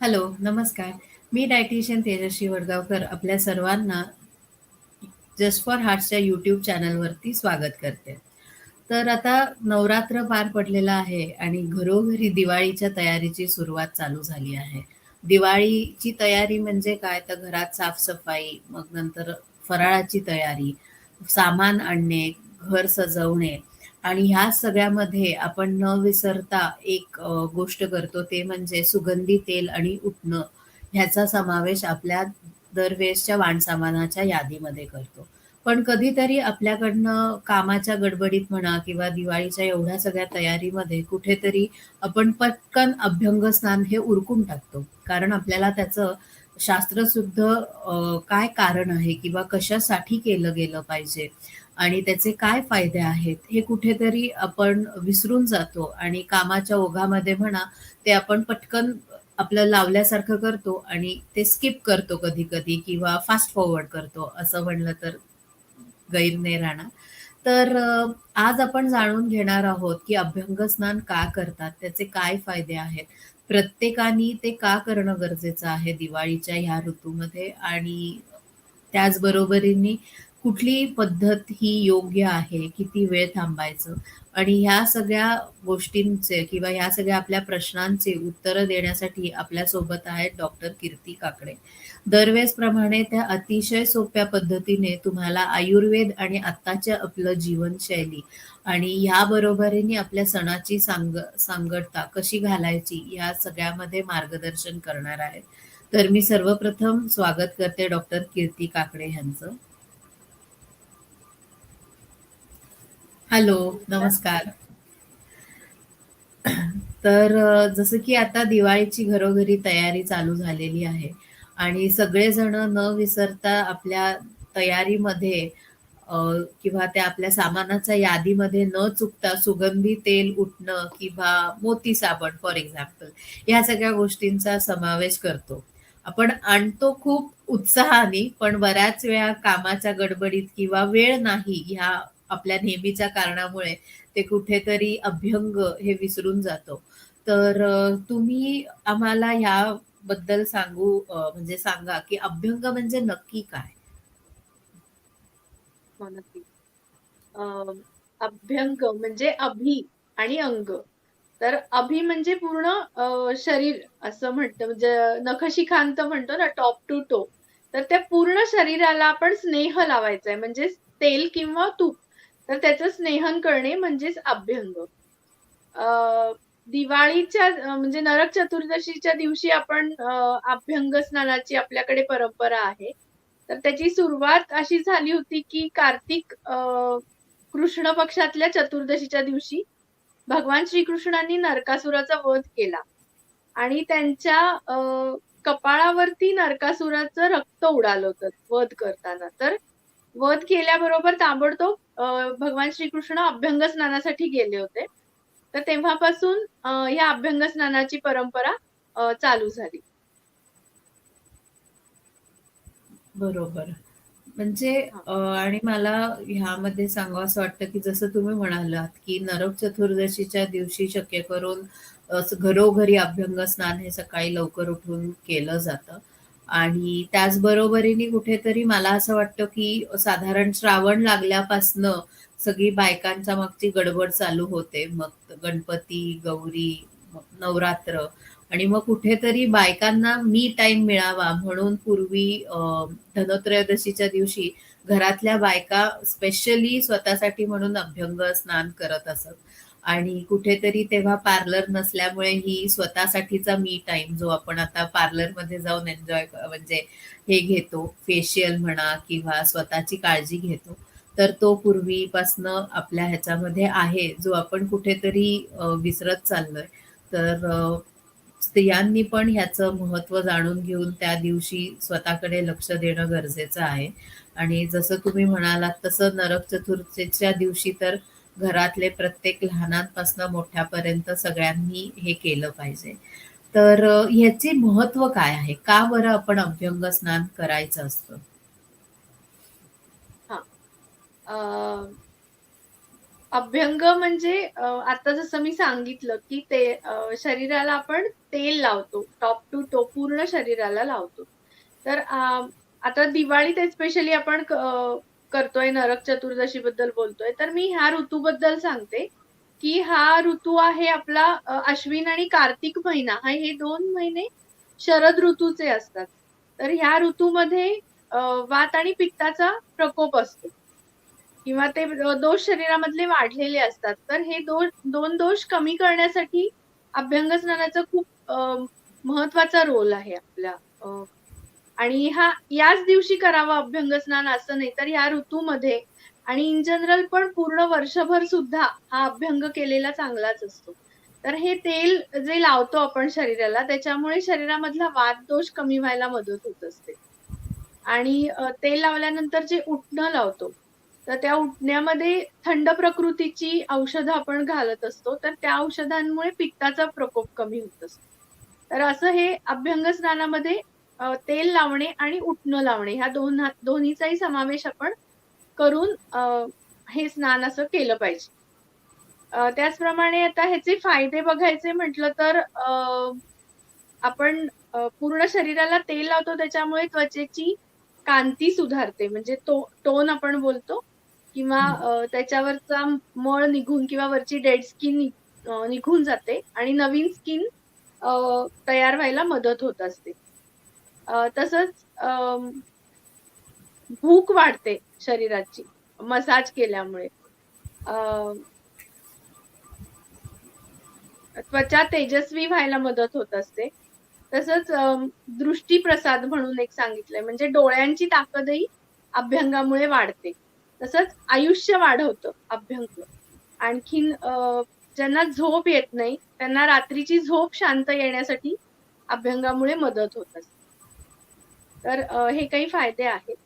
Hello, नमस्कार. मी dietitian तेजस्वी वडगावकर आपल्या सर्वांना जस्ट फॉर हार्ट्सच्या यूट्यूब चॅनलवरती स्वागत करते. तर आता नवरात्र पार पडलेला आहे आणि घरोघरी दिवाळीच्या तयारीची सुरुवात चालू झाली आहे. दिवाळीची तयारी म्हणजे काय तर घरात साफसफाई, मग नंतर फराळाची तयारी, सामान आणणे, घर सजवणे आणि ह्या सगळ्यामध्ये आपण न विसरता एक गोष्ट करतो ते म्हणजे सुगंधी तेल आणि उठणं ह्याचा समावेश आपल्या दरवेळेसच्या वाणसामानाच्या यादीमध्ये करतो. पण कधीतरी आपल्याकडनं कामाच्या गडबडीत म्हणा किंवा दिवाळीच्या एवढ्या सगळ्या तयारीमध्ये कुठेतरी आपण पटकन अभ्यंग स्नान हे उरकून टाकतो. कारण आपल्याला त्याचं शास्त्रशुद्ध काय कारण आहे किंवा कशासाठी केलं गेलं पाहिजे आणि त्याचे काय फायदे आहेत, हे कुठेतरी आपण विसरून जातो आणि कामाच्या ओघामध्ये म्हणा, ते आपण पटकन आपलं लावल्यासारखं करतो आणि ते स्किप करतो कधी-कधी किंवा फास्ट फॉरवर्ड करतो, असं म्हणलं तर गैर नाही राहणार. तर आज आपण जाणून घेणार आहोत, की अभ्यंग स्नान का करतात? त्याचे काय फायदे आहेत? प्रत्येकाने ते का करणं गरजेचं आहे दिवाळीच्या ह्या ऋतूमध्ये? आणि त्याचबरोबरीने कुठली पद्धत ही योग्य आहे? किती वेळ थांबायचं? आणि ह्या सगळ्या गोष्टींचे किंवा ह्या सगळ्या आपल्या प्रश्नांचे उत्तरं देण्यासाठी आपल्यासोबत आहेत डॉक्टर कीर्ती काकडे. दरवेळेसप्रमाणे त्या अतिशय सोप्या पद्धतीने तुम्हाला आयुर्वेद आणि आत्ताच्या आपलं जीवनशैली आणि ह्या बरोबरीने आपल्या सणाची सांग सांगडता कशी घालायची या सगळ्यामध्ये मार्गदर्शन करणार आहेत. तर मी सर्वप्रथम स्वागत करते डॉक्टर कीर्ती काकडे यांचं हॅलो, नमस्कार. तर अ, जसं की आता दिवाळीची घरोघरी तयारी चालू झालेली आहे आणि सगळेजण न विसरता आपल्या तयारीमध्ये अ, किंवा त्या आपल्या सामानाच्या यादीमध्ये न चुकता सुगंधी तेल, उटणं किंवा मोती साबण फॉर एक्झाम्पल ह्या सगळ्या गोष्टींचा समावेश करतो. आपण आणतो खूप उत्साहाने, पण बऱ्याच वेळा कामाच्या गडबडीत किंवा वेळ नाही ह्या आपल्या नेहमीच्या कारणामुळे ते कुठेतरी अभ्यंग हे विसरून जातो. तर तुम्ही आम्हाला ह्याबद्दल सांगू म्हणजे सांगा, की अभ्यंग म्हणजे नक्की काय? हो, अभ्यंग म्हणजे अभि आणि अंग. तर अभि म्हणजे पूर्ण शरीर असं म्हणतो म्हणजे नखशिखांत म्हणतो ना टॉप टू टो. तर त्या पूर्ण शरीराला आपण स्नेह लावायचा आहे म्हणजे तेल किंवा तूप. तर त्याचं स्नेहन करणे म्हणजेच अभ्यंग. दिवाळीच्या म्हणजे नरक चतुर्दशीच्या दिवशी आपण अभ्यंग स्नानाची आपल्याकडे परंपरा आहे. तर त्याची सुरुवात अशी झाली होती, की कार्तिक कृष्ण पक्षातल्या चतुर्दशीच्या दिवशी भगवान श्रीकृष्णांनी नरकासुराचा वध केला आणि त्यांच्या कपाळावरती नरकासुराचं रक्त उडालं होतं वध करताना. तर वध केल्याबरोबर ताबडतोब भगवान श्रीकृष्ण अभ्यंग स्नानासाठी गेले होते. तर तेव्हापासून ह्या अभ्यंग स्नानाची परंपरा चालू झाली. बरोबर. म्हणजे आणि मला ह्यामध्ये सांगावसं वाटतं, की जसं तुम्ही म्हणालात, की नरक चतुर्दशीच्या दिवशी शक्य करून असं घरोघरी अभ्यंग स्नान हे सकाळी लवकर उठून केलं जातं. आणि त्याचबरोबरीने कुठेतरी मला असं वाटतं, की साधारण श्रावण लागल्यापासनं सगळी बायकांच्या मागची गडबड चालू होते. मग गणपती, गौरी, मग नवरात्र आणि मग कुठेतरी बायकांना मी टाईम मिळावा म्हणून पूर्वी धनोत्रयोदशीच्या धनत्रयोदशीच्या दिवशी घरातल्या बायका स्पेशली स्वतःसाठी म्हणून अभ्यंग स्नान करत असत. आणि कुठेतरी तेव्हा पार्लर नसल्यामुळे ही स्वतःसाठीचा मी टाईम जो आपण आता पार्लरमध्ये जाऊन एन्जॉय म्हणजे हे घेतो, फेशियल म्हणा किंवा स्वतःची काळजी घेतो. तर तो पूर्वीपासनं आपल्या ह्याच्यामध्ये आहे, जो आपण कुठेतरी विसरत चाललोय. तर स्त्रियांनी पण ह्याचं महत्त्व जाणून घेऊन त्या दिवशी स्वतःकडे लक्ष देणं गरजेचं आहे. आणि जसं तुम्ही म्हणालात तसं नरक चतुर्थीच्या दिवशी तर घरातले प्रत्येक लहानांपासून मोठ्यापर्यंत सगळ्यांनी हे केलं पाहिजे. तर ह्याचे महत्त्व काय आहे? का बरं आपण अभ्यंग स्नान करायचं असतं? अभ्यंग म्हणजे आता जसं मी सांगितलं, की ते शरीराला आपण तेल लावतो. टॉप टू टो पूर्ण शरीराला लावतो. तर आता दिवाळीत स्पेशली आपण करतोय नरक चतुर्दशी बद्दल बोलतोय. तर मी ह्या ऋतूबद्दल सांगते, की हा ऋतू आहे आपला अश्विन आणि कार्तिक महिना. हा हे दोन महिने शरद ऋतूचे असतात. तर ह्या ऋतूमध्ये वात आणि पित्ताचा प्रकोप असतो. किंवा ते दोष शरीरामधले वाढलेले असतात. तर हे दोष दोन दोष कमी करण्यासाठी अभ्यंग स्नानाचा खूप महत्त्वाचा रोल आहे आपल्या आणि हा याच दिवशी करावा अभ्यंग स्नान असं नाही, तर या ऋतूमध्ये आणि इन जनरल पण पूर्ण वर्षभर सुद्धा हा अभ्यंग केलेला चांगलाच असतो. तर हे तेल जे लावतो आपण शरीराला त्याच्यामुळे शरीरामधला वात दोष कमी व्हायला मदत होत असते. आणि तेल लावल्यानंतर जे उठणं लावतो, तर त्या उठण्यामध्ये थंड प्रकृतीची औषधं आपण घालत असतो. तर त्या औषधांमुळे पित्ताचा प्रकोप कमी होत असतो. तर असं हे अभ्यंग स्नानामध्ये तेल लावणे आणि उटणं लावणे ह्या दोन दोन्हीचाही समावेश आपण करून हे स्नान असं केलं पाहिजे. त्याचप्रमाणे आता ह्याचे फायदे बघायचे म्हटलं तर आपण पूर्ण शरीराला तेल लावतो त्याच्यामुळे त्वचेची कांती सुधारते. म्हणजे तो टोन आपण बोलतो किंवा त्याच्यावरचा मळ निघून किंवा वरची डेड स्किन निघून जाते आणि नवीन स्किन तयार व्हायला मदत होत असते. तसंच अं, भूक वाढते शरीराची मसाज केल्यामुळे. त्वचा तेजस्वी व्हायला मदत होत असते. तसंच दृष्टीप्रसाद म्हणून एक सांगितलंय म्हणजे डोळ्यांची ताकदही अभ्यंगामुळे वाढते. तसंच आयुष्य वाढवतं अभ्यंग. आणखीन ज्यांना झोप येत नाही, त्यांना रात्रीची झोप शांत येण्यासाठी अभ्यंगामुळे मदत होत असते. तर हे काही फायदे आहेत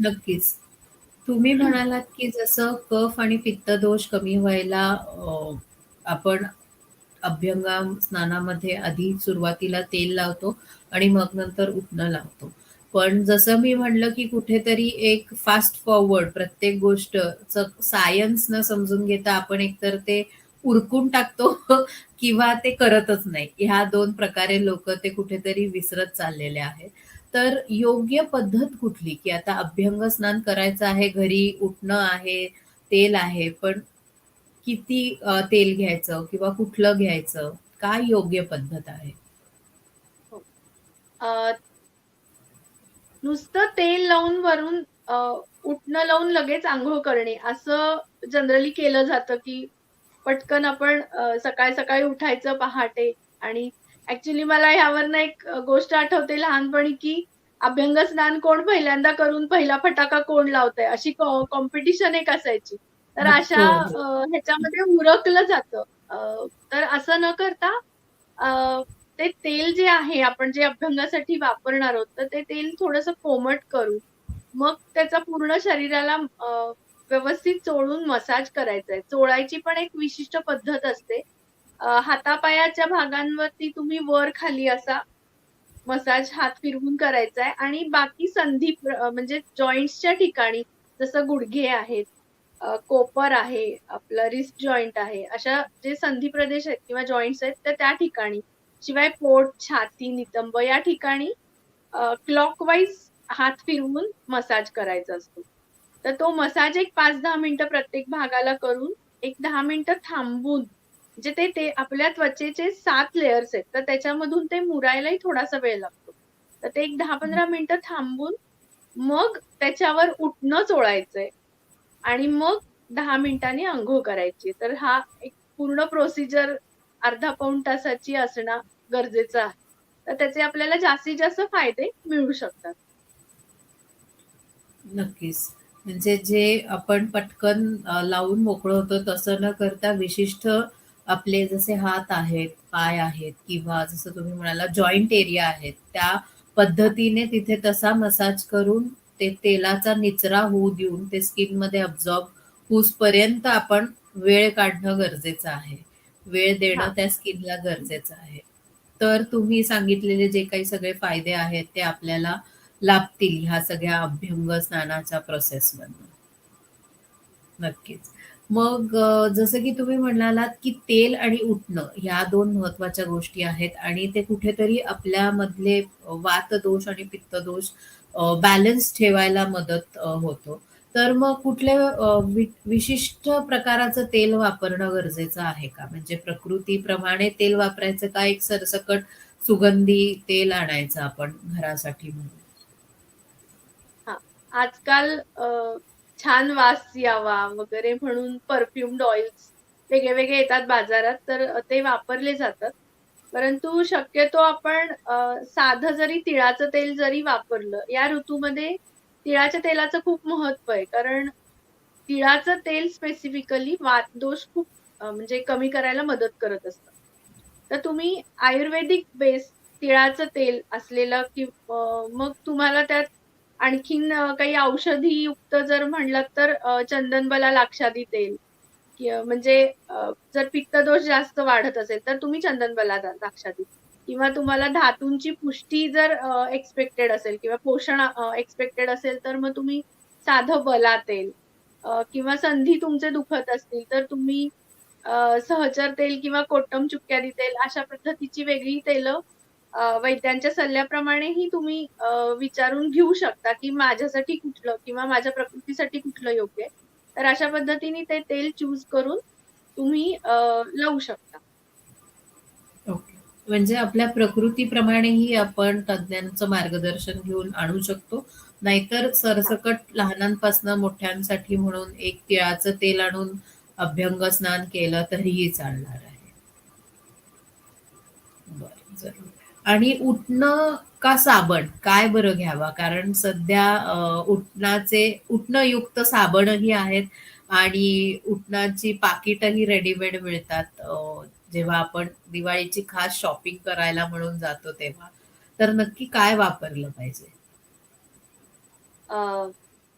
नक्कीच. तुम्ही म्हणालात, की जसं कफ आणि पित्त दोष कमी व्हायला आपण अभ्यंगा स्नानामध्ये आधी सुरुवातीला तेल लावतो आणि मग नंतर उठणं लावतो. पण जसं मी म्हणलं की कुठेतरी एक फास्ट फॉरवर्ड प्रत्येक गोष्ट सायन्स न समजून घेता आपण एकतर ते उरकून टाकतो किंवा ते करतच नाही. ह्या दोन प्रकारे लोक ते कुठेतरी विसरत चाललेले आहेत. तर योग्य पद्धत कुठली? की आता अभ्यंग स्नान करायचं आहे, घरी उठणं आहे, तेल आहे, पण किती तेल घ्यायचं किंवा कुठलं घ्यायचं? काय योग्य पद्धत आहे? हो. नुसतं तेल लावून वरून उठणं लावून लगेच आंघोळ करणे असं जनरली केलं जातं, की पटकन आपण अ, सकाळी-सकाळी उठायचं पहाटे आणि ॲक्चुअली मला ह्यावरनं एक गोष्ट आठवते लहानपणी, की अभ्यंग स्नान कोण पहिल्यांदा करून पहिला फटाका कोण लावतंय अशी कॉम्पिटिशन एक असायची. तर अशा ह्याच्यामध्ये उरकलं जातं. तर असं न करता अ, ते तेल जे आहे आपण जे अभ्यंगासाठी वापरणार आहोत, तर ते तेल थोडंसं कोमट करून, मग त्याचा पूर्ण शरीराला व्यवस्थित चोळून मसाज करायचा आहे. चोळायची पण एक विशिष्ट पद्धत असते. हातापायाच्या भागांवरती तुम्ही वर-खाली असा मसाज हात फिरवून करायचा आहे आणि बाकी संधी म्हणजे जॉइंट्सच्या ठिकाणी जसं गुडघे आहेत, कोपर आहे, आपलं रिस्ट जॉईंट आहे, अशा जे संधी प्रदेश आहेत किंवा जॉईंट्स आहेत, तर त्या ठिकाणी. शिवाय पोट, छाती, नितंब या ठिकाणी क्लॉकवाईज हात फिरवून मसाज करायचा असतो. तर तो मसाज एक 5-10 मिनिटं प्रत्येक भागाला करून, एक 10 मिनिटं थांबून, म्हणजे ते ते आपल्या त्वचेचे 7 लेयर्स आहेत, तर त्याच्यामधून ते मुरायलाही थोडासा वेळ लागतो. तर ते एक 10-15 मिनिटं थांबून, मग त्याच्यावर उटणं चोळायचंय आणि मग 10 मिनिटांनी अंघोळ करायची. तर हा एक पूर्ण प्रोसिजर अर्धा-पाऊण तासाची असणं गरजेचं आहे. तर त्याचे आपल्याला जास्तीत जास्त फायदे मिळू शकतात. नक्कीच. म्हणजे जे आपण पटकन लावून मोकळं होतो तसं न करता विशिष्ट आपले जसे हात आहेत, पाय आहेत किंवा जसं तुम्ही म्हणालात जॉइंट एरिया आहेत, त्या पद्धतीने तिथे तसा मसाज करून ते तेलाचा निचरा होऊ देऊन ते स्किनमध्ये अब्सॉर्ब होऊसपर्यंत आपण वेळ काढणं गरजेचं आहे. वेळ देणं. त्या स्किनला गरजेचं आहे. तर तुम्ही सांगितलेले जे काही सगळे फायदे आहेत ते आपल्याला लाभतील ह्या सगळ्या अभ्यंग स्नानाच्या प्रोसेसमधनं. नक्कीच. मग जसं की तुम्ही म्हणालात, की तेल आणि उठणं ह्या दोन महत्त्वाच्या गोष्टी आहेत आणि ते कुठेतरी आपल्यामधले वात दोष आणि पित्त दोष बॅलन्स ठेवायला मदत होतो. तर मग कुठले विशिष्ट प्रकाराचं तेल वापरणं गरजेचं आहे का? म्हणजे प्रकृतीप्रमाणे तेल वापरायचं का एक सरसकट सुगंधी तेल आणायचं आपण घरासाठी म्हणून? आजकाल छान वास यावा वगैरे म्हणून परफ्युम्ड ऑइल्स वेगळे-वेगळे येतात बाजारात, तर ते वापरले जातात. परंतु शक्यतो आपण साध साधं जरी तिळाचं तेल जरी वापरलं, या ऋतूमध्ये तिळाच्या तेलाचं खूप महत्त्व आहे. कारण तिळाचं तेल स्पेसिफिकली वातदोष खूप म्हणजे कमी करायला मदत करत असतं. तर तुम्ही आयुर्वेदिक बेस तिळाचं तेल असलेलं कि मग तुम्हाला त्यात आणखीन काही काही औषधीयुक्त जर म्हणलं तर चंदनबला लाक्षादी तेल. म्हणजे जर पित्तदोष जास्त वाढत असेल, तर तुम्ही चंदनबला दा लाक्षादी किंवा तुम्हाला धातूंची पुष्टी जर एक्सपेक्टेड असेल किंवा पोषण एक्सपेक्टेड असेल, तर मग तुम्ही साधं बला तेल. किंवा संधी तुमचे दुखत असतील, तर तुम्ही सहचर तेल किंवा कोट्टम चुक्क्यादी तेल अशा पद्धतीची वेगळी तेलं वैद्यांच्या सल्ल्याप्रमाणेही तुम्ही विचारून घेऊ शकता, की माझ्यासाठी कुठलं किंवा माझ्या प्रकृतीसाठी कुठलं योग्य आहे. तर अशा पद्धतीने ते तेल चूज करून तुम्ही लावू शकता. ओके. म्हणजे आपल्या प्रकृतीप्रमाणेही आपण तज्ञांचं मार्गदर्शन घेऊन आणू शकतो. नाहीतर सरसकट लहानांपासून मोठ्यांसाठी म्हणून एक तिळाचं तेल आणून अभ्यंग स्नान केलं तरीही चालणार आहे. बरं, जरूर. आणि उठणं का साबण? काय बरं घ्यावा? कारण सध्या उठणाचे उठणयुक्त साबणही आहेत आणि उठणाची पाकिटही रेडीमेड मिळतात. जेव्हा आपण दिवाळीची खास शॉपिंग करायला म्हणून जातो तेव्हा. तर नक्की काय वापरलं पाहिजे?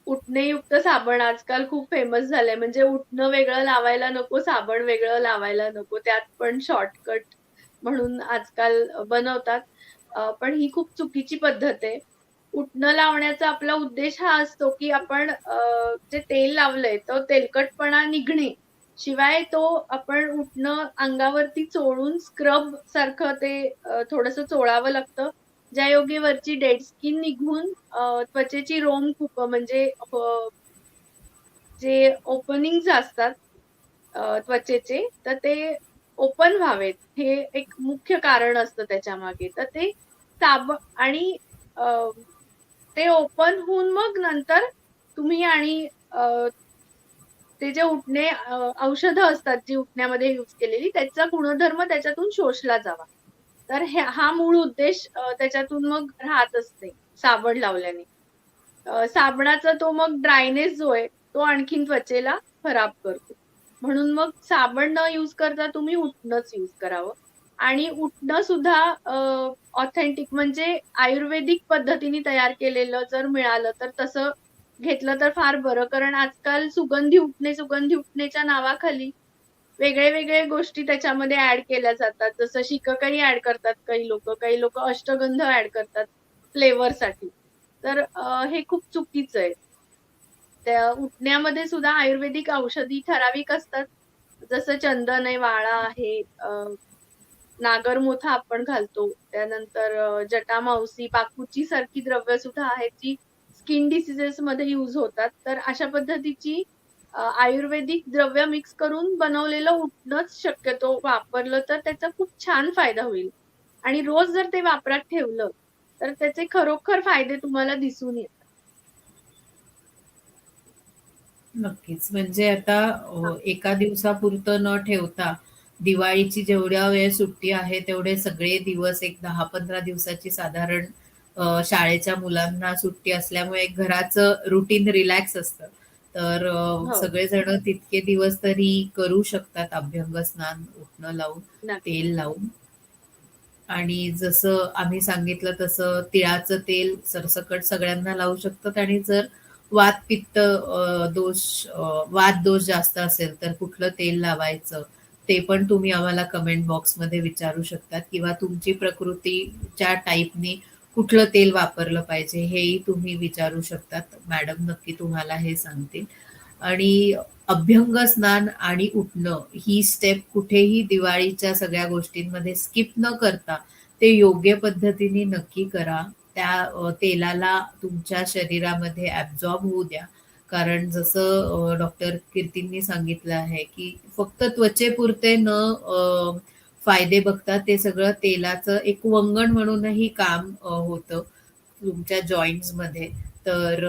उठणेयुक्त साबण आजकाल खूप फेमस झालंय. म्हणजे उठणं वेगळं लावायला नको, साबण वेगळं लावायला नको. त्यात पण शॉर्टकट म्हणून आजकाल बनवतात. पण ही खूप चुकीची पद्धत आहे. उठणं लावण्याचा आपला उद्देश हा असतो, की आपण जे तेल लावलंय, तो तेलकटपणा निघणे. शिवाय तो आपण उठणं अंगावरती चोळून स्क्रब सारखं ते थोडस चोळावं लागतं. ज्या योगे वरची डेड स्किन निघून त्वचेची रोम खूप म्हणजे जे ओपनिंग असतात त्वचेचे, तर ते ओपन व्हावेत. हे एक मुख्य कारण असतं त्याच्यामागे. तर ते साब आणि ते ओपन होऊन मग नंतर तुम्ही आणि ते जे उठणे औषधं असतात, जी उठण्यामध्ये यूज केलेली, त्याचा गुणधर्म त्याच्यातून शोषला जावा. तर हा मूळ उद्देश त्याच्यातून मग राहत असते, साबण लावल्याने. साबणाचा तो मग ड्रायनेस जो आहे, तो आणखीन त्वचेला खराब करतो. म्हणून मग साबण न यूज करता तुम्ही उठणंच यूज करावं. आणि उठणं सुद्धा ऑथेंटिक म्हणजे आयुर्वेदिक पद्धतीने तयार केलेलं जर मिळालं, तर तसं घेतलं तर फार बरं. कारण आजकाल सुगंधी उठणे सुगंधी उठणेच्या नावाखाली वेगळे-वेगळे गोष्टी त्याच्यामध्ये ऍड केल्या जातात. जसं शिककाई ऍड करतात काही लोक काही लोक अष्टगंध ऍड करतात फ्लेवरसाठी. तर हे खूप चुकीचं आहे. त्या उठण्यामध्ये सुद्धा आयुर्वेदिक औषधी ठराविक असतात. जसं चंदन आहे, वाळा आहे, नागरमोथा आपण घालतो. त्यानंतर जटा मावसी पाकुची सारखी द्रव्य सुद्धा आहेत, जी स्किन डिसीजेसमध्ये यूज होतात. तर अशा पद्धतीची आयुर्वेदिक द्रव्य मिक्स करून बनवलेलं उठणंच शक्यतो वापरलं तर त्याचा खूप छान फायदा होईल. आणि रोज जर ते वापरात ठेवलं, तर त्याचे खरोखर फायदे तुम्हाला दिसून येतात. नक्कीच. म्हणजे आता एका दिवसापुरतं न ठेवता, दिवाळीची जेवढ्या वेळ सुट्टी आहे, तेवढे सगळे दिवस एक 10-15 दिवसाची साधारण अ, शाळेच्या मुलांना सुट्टी असल्यामुळे एक घराचं रुटीन रिलॅक्स असतं. तर अ, हो. सगळेजण तितके दिवस तरी करू शकतात अभ्यंग स्नान उटणं लावून. तेल लावून. आणि जसं आम्ही सांगितलं तसं तिळाचं तेल सरसकट सगळ्यांना लावू शकतात आणि जर वात, पित्त दोष अ, वातदोष जास्त असेल, तर कुठलं तेल लावायचं, ते पण तुम्ही आम्हाला कमेंट बॉक्समध्ये विचारू शकतात किंवा तुमची प्रकृतीच्या टाईपनी कुठलं तेल वापरलं पाहिजे, हेही तुम्ही विचारू शकतात. मॅडम नक्की तुम्हाला हे सांगतील. आणि अभ्यंग स्नान आणि उठणं ही स्टेप कुठेही दिवाळीच्या सगळ्या गोष्टींमध्ये स्किप न करता ते योग्य पद्धतीने नक्की करा त्या तेलाला तुमच्या शरीरामध्ये ऍब्झॉर्ब होऊ द्या. कारण जसं डॉक्टर कीर्तींनी सांगितलं आहे की फक्त त्वचेपुरते न फायदे बघता ते सगळं तेलाचं एक वंगण म्हणूनही काम होतं तुमच्या जॉईंट्समध्ये तर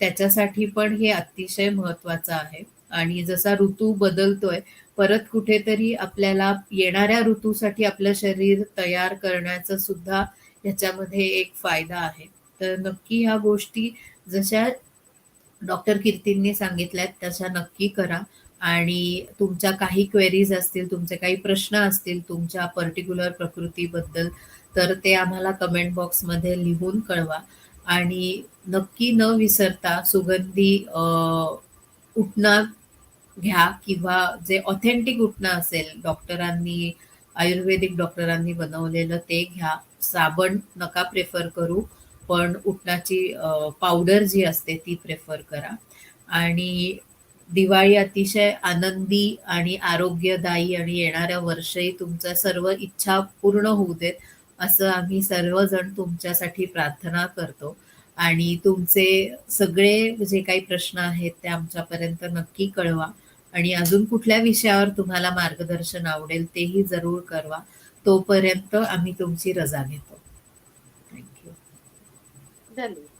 त्याच्यासाठी पण हे अतिशय महत्वाचं आहे. आणि जसा ऋतू बदलतोय परत कुठेतरी आपल्याला येणाऱ्या ऋतूसाठी आपलं शरीर तयार करण्याचं सुद्धा ह्याच्यामध्ये एक फायदा आहे. तर नक्की ह्या गोष्टी जशा डॉक्टर कीर्तींनी सांगितल्यात तशा नक्की करा. आणि तुमच्या काही क्वेरीज असतील तुमचे काही प्रश्न असतील तुमच्या पर्टिक्युलर प्रकृतीबद्दल तर ते आम्हाला कमेंट बॉक्समध्ये लिहून कळवा. आणि नक्की न विसरता सुगंधी उठणं घ्या किंवा जे ऑथेंटिक उठणं असेल डॉक्टरांनी आयुर्वेदिक डॉक्टरांनी बनवलेलं ते घ्या. साबण नका प्रेफर करू पण उठणाची पावडर जी असते ती प्रेफर करा. आणि दिवाळी अतिशय आनंदी आणि आरोग्यदायी आणि येणाऱ्या वर्षही तुमच्या सर्व इच्छा पूर्ण होऊ देत असं आम्ही सर्वजण तुमच्यासाठी प्रार्थना करतो. आणि तुमचे सगळे जे काही प्रश्न आहेत ते आमच्यापर्यंत नक्की कळवा. आणि अजून कुठल्या विषयावर तुम्हाला मार्गदर्शन आवडेल तेही जरूर करवा तोपर्यंत आम्ही तुमची रजा घेतो. थँक्यू धन्यवाद.